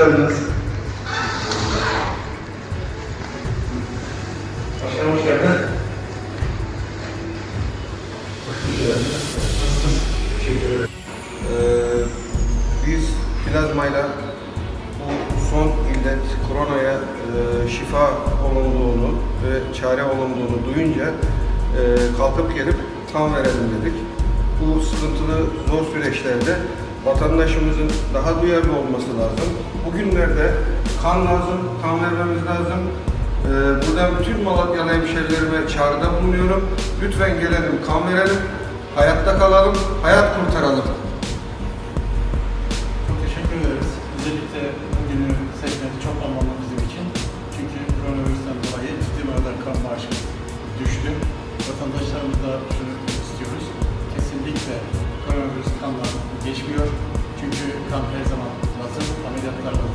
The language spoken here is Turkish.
geldiniz. Başkanım hoş geldiniz. Teşekkür ederim. Biz plazmayla bu son illet koronaya e, şifa olunduğunu ve çare olunduğunu duyunca e, kalkıp gelip kan verelim dedik. Bu sıkıntılı zor süreçlerde vatandaşımızın daha duyarlı olması lazım. Bugünlerde kan lazım, kan vermemiz lazım. Ee, buradan bütün Malatyalı hemşerilerime çağrıda bulunuyorum. Lütfen gelelim, kan verelim, hayatta kalalım, hayat kurtaralım. Çok teşekkür ederiz. Özellikle bugünü seçmesi çok anlamlı bizim için. Çünkü koronavirüsten dolayı ciddi oranda kan bağışımız düştü. Vatandaşlarımızda şunu dans 13 ans, dans 5 familles d'Afghanistan.